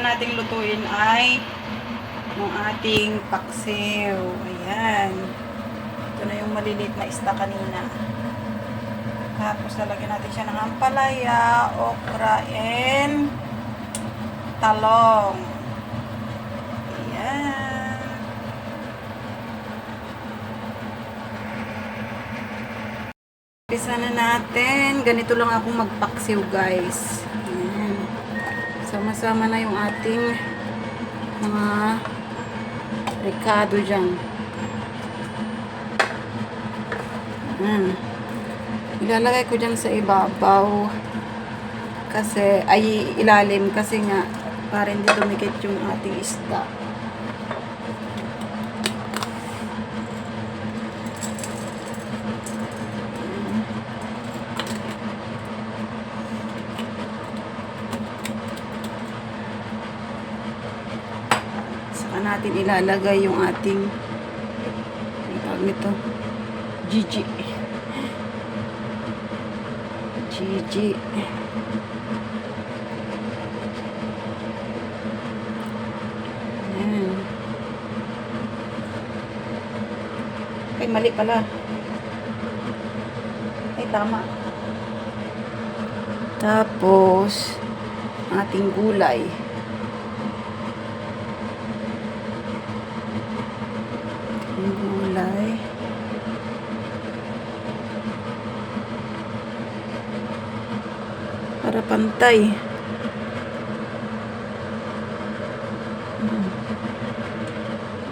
nating lutuin ay yung ating paksiw. Ayan. Ito na yung maliliit na isda kanina. Tapos lalagyan natin siya ng ampalaya, okra, and talong. Ayan. Pisa na natin. Ganito lang ako magpaksiw, guys. Sama-sama na yung ating mga ricado dyan. Ayan. Ilalagay ko dyan sa ibabaw. Kasi, ay ilalim kasi nga para hindi dumikit yung ating isda. Natin ilalagay yung ating tawag nito? Gigi Ayan. ay mali pala. Ay tama. Tapos ating gulay Gulay. Para pantay. Hmm.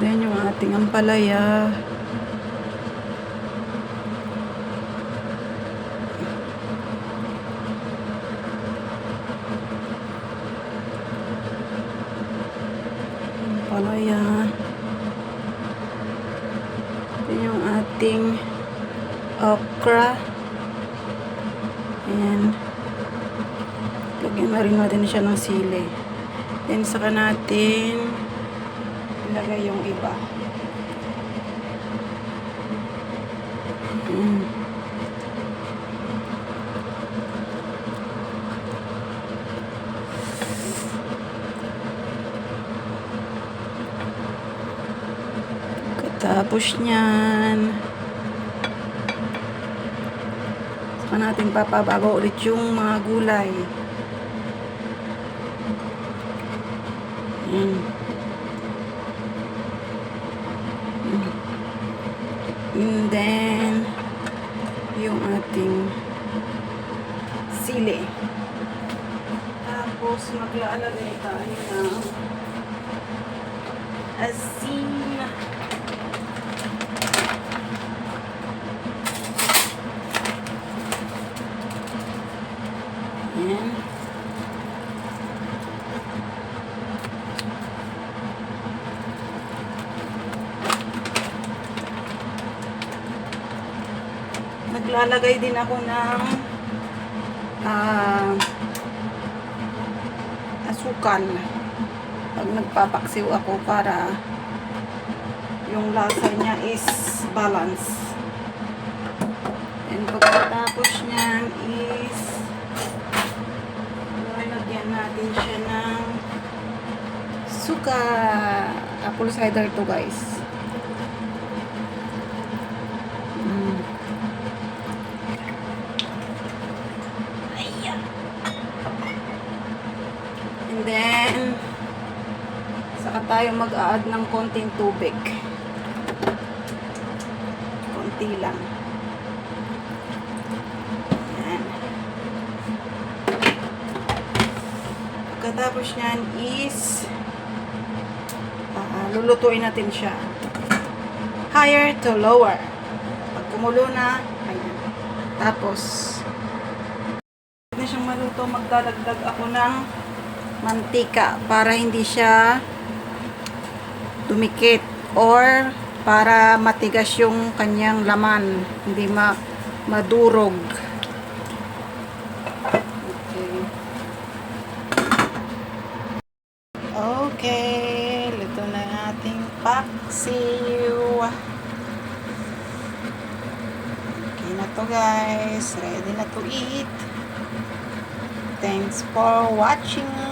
Yung ating ampalaya. Ampalaya. Ito yung ating okra. Ayan. Lagyan na rin natin siya ng sili. Then, saka natin ilagay yung iba. Ayan. Katapos niyan, saka natin papabago ulit yung mga gulay. Ayan. And then, yung ating sili. Tapos, maglalagay tayo ng asin. Ayan. Naglalagay din ako ng ah asukal. Pag nagpapaksiw ako para yung lasa niya is balance. And pagkatapos niyan is lalagyan natin siya ng suka. Apple cider to guys. Mm. And then, saka tayo mag-add ng konting tubig. Konti lang. Ayan. Pagkatapos niyan is lulutuin natin siya. Higher to lower. Pag kumulo na, ayan. Tapos, na siyang maluto, magdadagdag ako ng mantika para hindi siya dumikit or para matigas yung kanyang laman, hindi ma madurog. Okay. Okay, luto na ang ating paksiw. Okay na to guys. Ready na to eat. Thanks for watching.